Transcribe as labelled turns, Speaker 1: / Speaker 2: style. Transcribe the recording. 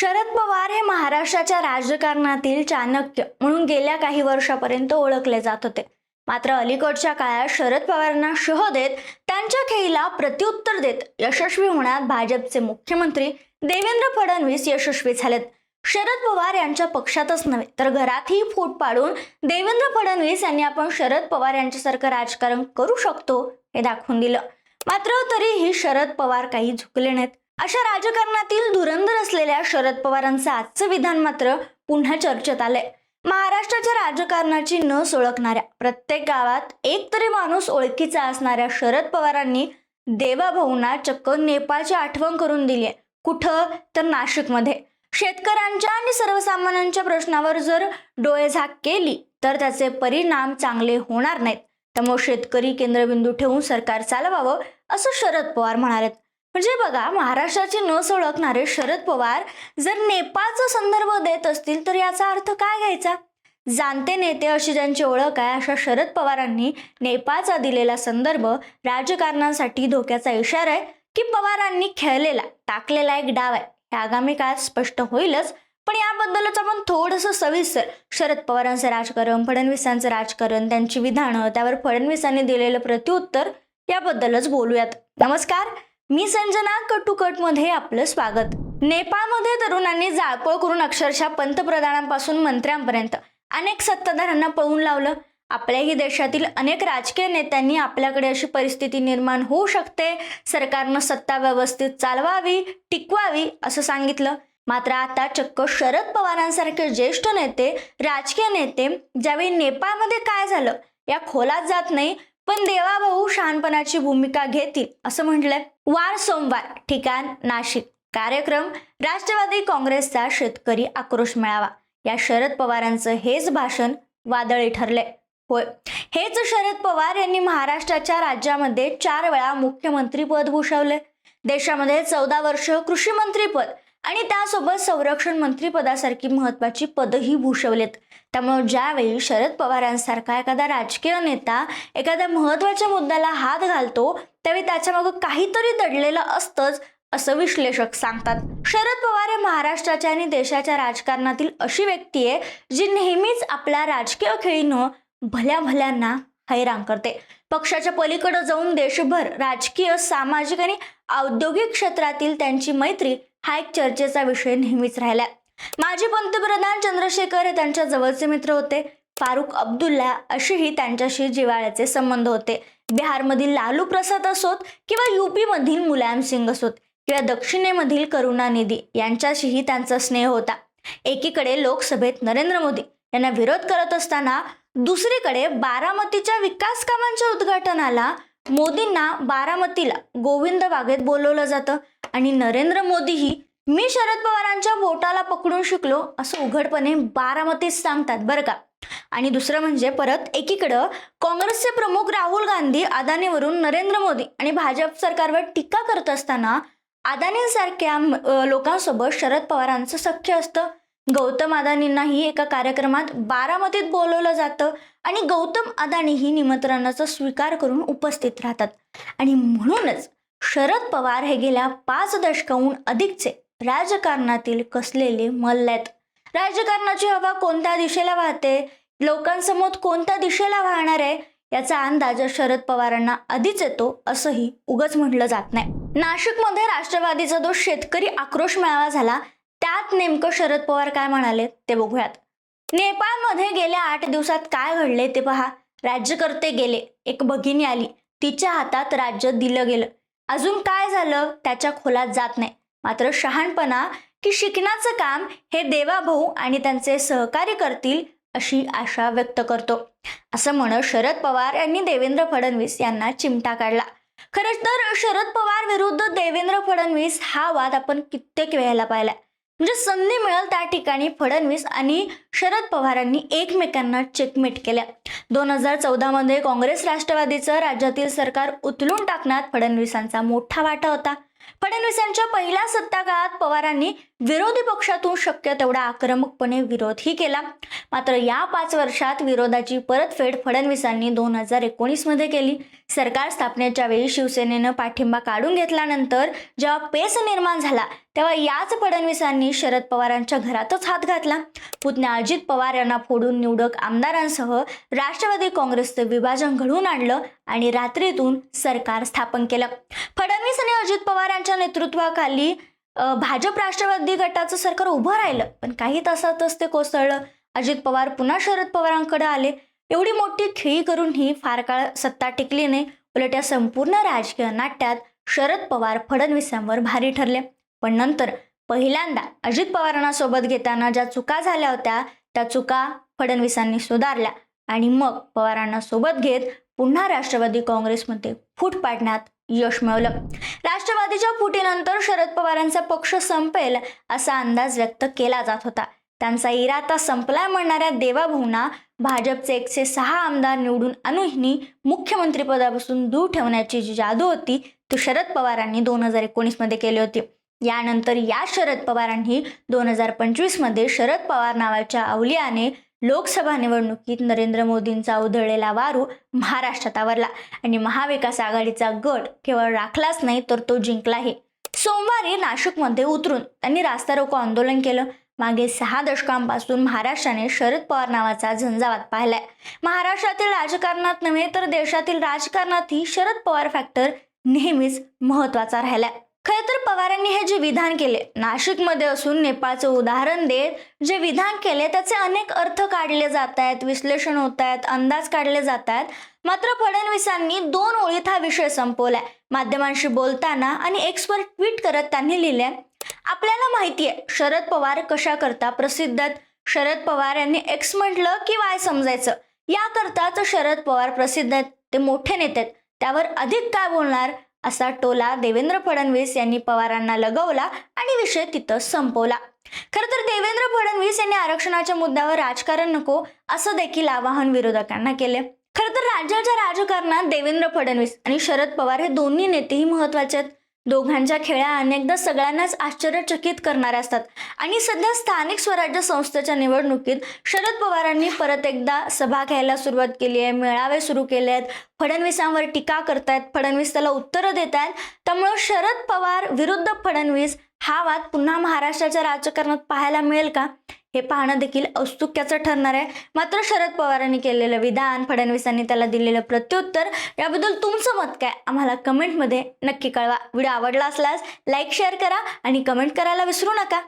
Speaker 1: शरद पवार हे महाराष्ट्राच्या राजकारणातील चाणक्य म्हणून गेल्या काही वर्षापर्यंत ओळखले जात होते. मात्र अलीकडच्या काळात शरद पवारांना शह देत त्यांच्या खेळीला प्रत्युत्तर देत यशस्वी होण्यात भाजपचे मुख्यमंत्री देवेंद्र फडणवीस यशस्वी झालेत. शरद पवार यांच्या पक्षातच नव्हे तर घरातही फूट पाडून देवेंद्र फडणवीस यांनी आपण शरद पवार यांच्यासारखं राजकारण करू शकतो हे दाखवून दिलं. मात्र तरीही शरद पवार काही झुकले नाहीत. अशा राजकारणातील धुरंधर असलेल्या शरद पवारांचं आजचं विधान मात्र पुन्हा चर्चेत आलंय. महाराष्ट्राच्या राजकारणाची न ओळखणाऱ्या प्रत्येक गावात एक तरी माणूस ओळखीचा असणाऱ्या शरद पवारांनी देवाभाऊंना चक्क नेपाळची आठवण करून दिली आहे. कुठं? तर नाशिकमध्ये. शेतकऱ्यांच्या आणि सर्वसामान्यांच्या प्रश्नावर जर डोळेझाक केली तर त्याचे परिणाम चांगले होणार नाहीत. त्यामुळे शेतकरी केंद्रबिंदू ठेवून सरकार चालवावं असं शरद पवार म्हणालेत. म्हणजे बघा महाराष्ट्राची न ओळखणारे शरद पवार जर नेपाळचा संदर्भ देत असतील तर याचा अर्थ काय घ्यायचा? जाणते नेते अशी ज्यांची ओळख आहे अशा शरद पवारांनी नेपाळचा दिलेला संदर्भ राजकारणासाठी धोक्याचा इशारा आहे की पवारांनी खेळलेला टाकलेला एक डाव आहे. हे आगामी काळात स्पष्ट होईलच पण याबद्दलच आपण थोडंसं सविस्तर शरद पवारांचं राजकारण फडणवीसांचं राजकारण त्यांची विधानं त्यावर फडणवीसांनी दिलेलं प्रत्युत्तर याबद्दलच बोलूयात. नमस्कार! मी संजना कटुकटमध्ये आपलं स्वागत. नेपाळमध्ये तरुणांनी जाळपोळ करून अक्षरशः पंतप्रधानांपासून मंत्र्यांपर्यंत अनेक सत्ताधारांना पळून लावलं. आपल्याही देशातील अनेक राजकीय नेत्यांनी आपल्याकडे अशी परिस्थिती निर्माण होऊ शकते. सरकारनं सत्ता व्यवस्थित चालवावी टिकवावी असं सांगितलं. मात्र आता चक्क शरद पवारांसारखे ज्येष्ठ नेते राजकीय नेते ज्यावेळी नेपाळमध्ये काय झालं या खोलात जात नाही पण देवाभाऊ शहाणपणाची भूमिका घेतील असं म्हटलंय. वार सोमवार ठिकाण नाशिक. कार्यक्रम राष्ट्रवादी काँग्रेसचा शेतकरी आक्रोश मेळावा. या शरद पवारांचं हेच भाषण वादळी ठरले होय. हेच शरद पवार यांनी महाराष्ट्राच्या राज्यामध्ये चार वेळा मुख्यमंत्री पद भूषवले देशामध्ये चौदा वर्ष कृषी मंत्रीपद आणि त्यासोबत संरक्षण मंत्रीपदासारखी महत्वाची पदही भूषवलेत. त्यामुळे ज्यावेळी शरद पवारांसारखा एखादा राजकीय नेता एखाद्या महत्त्वाच्या मुद्द्याला हात घालतो त्यावेळी त्याच्यामागं काहीतरी दडलेलं असतंच असं विश्लेषक सांगतात. शरद पवार हे महाराष्ट्राच्या आणि देशाच्या राजकारणातील अशी व्यक्ती आहे जी नेहमीच आपल्या राजकीय खेळीनं भल्या भल्यांना हैराण करते. पक्षाच्या पलीकडे जाऊन देशभर राजकीय सामाजिक आणि औद्योगिक क्षेत्रातील त्यांची मैत्री हा एक चर्चेचा विषय नेहमीच राहिला माजी पंतप्रधान चंद्रशेखर हे त्यांच्या जवळचे मित्र होते. फारुख अब्दुल्ला असेही त्यांच्याशी जिव्हाळ्याचे संबंध होते. बिहारमधील लालू प्रसाद असोत किंवा युपीमधील मुलायम सिंग असोत किंवा दक्षिणेमधील करुणानिधी यांच्याशीही त्यांचा स्नेह होता. एकीकडे लोकसभेत नरेंद्र मोदी यांना विरोध करत असताना दुसरीकडे बारामतीच्या विकास कामांच्या उद्घाटनाला मोदींना बारामतीला गोविंद बागेत बोलवलं जातं. आणि नरेंद्र मोदीही मी शरद पवारांच्या बोटाला पकडून शिकलो असं उघडपणे बारामतीत सांगतात बरं का. आणि दुसरं म्हणजे परत एकीकडं काँग्रेसचे प्रमुख राहुल गांधी अदानीवरून नरेंद्र मोदी आणि भाजप सरकारवर टीका करत असताना अदानींसारख्या लोकांसोबत शरद पवारांचं सख्य असतं. गौतम अदानींनाही एका कार्यक्रमात बारामतीत बोलवलं जातं आणि गौतम अदानी ही निमंत्रणाचा स्वीकार करून उपस्थित राहतात. आणि म्हणूनच शरद पवार हे गेल्या पाच दशकाहून अधिकचे राजकारणातील कसलेले मल्ल आहेत? राजकारणाची हवा कोणत्या दिशेला वाहते? लोकांसमोर कोणत्या दिशेला वाहणार आहे? याचा अंदाज शरद पवारांना आधीच येतो असंही उगच म्हटलं जात नाही. नाशिकमध्ये राष्ट्रवादीचा जो शेतकरी आक्रोश मेळावा झाला त्यात नेमकं शरद पवार काय म्हणाले ते बघूयात. नेपाळमध्ये गेल्या आठ दिवसात काय घडले ते पहा. राज्यकर्ते गेले एक भगिनी आली. तिच्या हातात राज्य दिलं गेलं. अजून काय झालं त्याच्या खोलात जात नाही. मात्र शहाणपणा की शिकण्याचं काम हे देवाभाऊ आणि त्यांचे सहकारी करतील अशी आशा व्यक्त करतो. असं म्हणत शरद पवार यांनी देवेंद्र फडणवीस यांना चिमटा काढला. खरंच तर शरद पवार विरुद्ध देवेंद्र फडणवीस हा वाद आपण कित्येक वेळेला पाहिला म्हणजे संधी मिळेल त्या ठिकाणी फडणवीस आणि शरद पवारांनी एकमेकांना चेकमेट केल्या. दोन हजार चौदामध्ये काँग्रेस राष्ट्रवादीचं राज्यातील सरकार उचलून टाकण्यात फडणवीसांचा मोठा वाटा होता. फडणवीसांच्या पहिल्या सत्ता काळात पवारांनी विरोधी पक्षातून शक्य तेवढा आक्रमकपणे विरोधही केला. मात्र या पाच वर्षात विरोधाची परतफेड फडणवीसांनी दोन हजार एकोणीसमध्ये केली. सरकार स्थापनेच्या वेळी शिवसेनेनं पाठिंबा काढून घेतल्यानंतर जेव्हा पेस निर्माण झाला तेव्हा याच फडणवीसांनी शरद पवारांच्या घरातच हात घातला. पुतण्या अजित पवार यांना फोडून निवडक आमदारांसह राष्ट्रवादी काँग्रेसचं विभाजन घडवून आणलं आणि रात्रीतून सरकार स्थापन केलं. फडणवीस आणि अजित पवार यांच्या नेतृत्वाखाली भाजप राष्ट्रवादी गटाचं सरकार उभं राहिलं पण काही तासातच ते कोसळलं. अजित पवार पुन्हा शरद पवारांकडे आले. एवढी मोठी खेळी करूनही फार काळ सत्ता टिकली नाही. उलट या संपूर्ण राजकीय नाट्यात शरद पवार फडणवीसांवर भारी ठरले. पण नंतर पहिल्यांदा अजित पवारांना सोबत घेताना ज्या चुका झाल्या होत्या त्या चुका फडणवीसांनी सुधारल्या. आणि मग पवारांना सोबत घेत पुन्हा राष्ट्रवादी काँग्रेसमध्ये फूट पाडण्यात यश मिळवलं. राष्ट्रवादीच्या फुटीनंतर शरद पवारांचा पक्ष संपेल असा अंदाज व्यक्त केला जात होता. त्यांचा इरादा संपलाय म्हणणाऱ्या देवाभाऊंना भाजपचे एकशे सहा आमदार निवडून आणूनही मुख्यमंत्रीपदापासून दूर ठेवण्याची जी जादू होती ती शरद पवारांनी दोन हजार एकोणीसमध्ये केली होती. यानंतर या शरद पवारांनी दोन हजार पंचवीसमध्ये शरद पवार नावाच्या अवलियाने लोकसभा निवडणुकीत नरेंद्र मोदींचा उधळलेला वारू महाराष्ट्रात आवरला. आणि महाविकास आघाडीचा गट केवळ राखलाच नाही तर तो जिंकलाही. सोमवारी नाशिकमध्ये उतरून त्यांनी रास्ता रोको आंदोलन केलं. मागे सहा दशकांपासून महाराष्ट्राने शरद पवार नावाचा झंझावात पाहिलाय. महाराष्ट्रातील राजकारणात नव्हे तर देशातील राजकारणातही शरद पवार फॅक्टर नेहमीच महत्त्वाचा राहिलाय. खरं तर पवारांनी हे जे विधान केले नाशिकमध्ये असून नेपाळचं उदाहरण देत जे विधान केले त्याचे अनेक अर्थ काढले जात आहेत विश्लेषण होत आहेत अंदाज काढले जात आहेत मात्र फडणवीसांनी दोन ओळीत हा विषय संपवलाय. माध्यमांशी बोलताना आणि एक्सपर्ट ट्विट करत त्यांनी लिहिले आपल्याला माहिती आहे शरद पवार कशा करता प्रसिद्ध आहेत? शरद पवार यांनी एक्स म्हटलं की वाय समजायचं? याकरताच शरद पवार प्रसिद्ध आहेत ते मोठे नेते आहेत. त्यावर अधिक काय बोलणार? असा टोला देवेंद्र फडणवीस यांनी पवारांना लगवला आणि विषय तिथं संपवला. खरं तर देवेंद्र फडणवीस यांनी आरक्षणाच्या मुद्द्यावर राजकारण नको असं देखील आवाहन विरोधकांना केले खरं तर राज्याच्या राजकारणात देवेंद्र फडणवीस आणि शरद पवार हे दोन्ही नेतेही महत्त्वाचे आहेत. दोघांच्या खेळ्या अनेकदा सगळ्यांनाच आश्चर्यचकित करणाऱ्या असतात. आणि सध्या स्थानिक स्वराज्य संस्थेच्या निवडणुकीत शरद पवारांनी परत एकदा सभा घ्यायला सुरुवात केली आहे. मेळावे सुरू केले आहेत. फडणवीसांवर टीका करतायत. फडणवीस त्याला उत्तरं देत आहेत. त्यामुळं शरद पवार विरुद्ध फडणवीस हा वाद पुन्हा महाराष्ट्राच्या राजकारणात पाहायला मिळेल का? हे पाहणं देखील औत्सुक्याचं ठरणार आहे. मात्र शरद पवारांनी केलेलं विधान फडणवीसांनी त्याला दिलेलं प्रत्युत्तर याबद्दल तुमचं मत काय? आम्हाला कमेंटमध्ये नक्की कळवा. व्हिडिओ आवडला असल्यास लाईक शेअर करा आणि कमेंट करायला विसरू नका.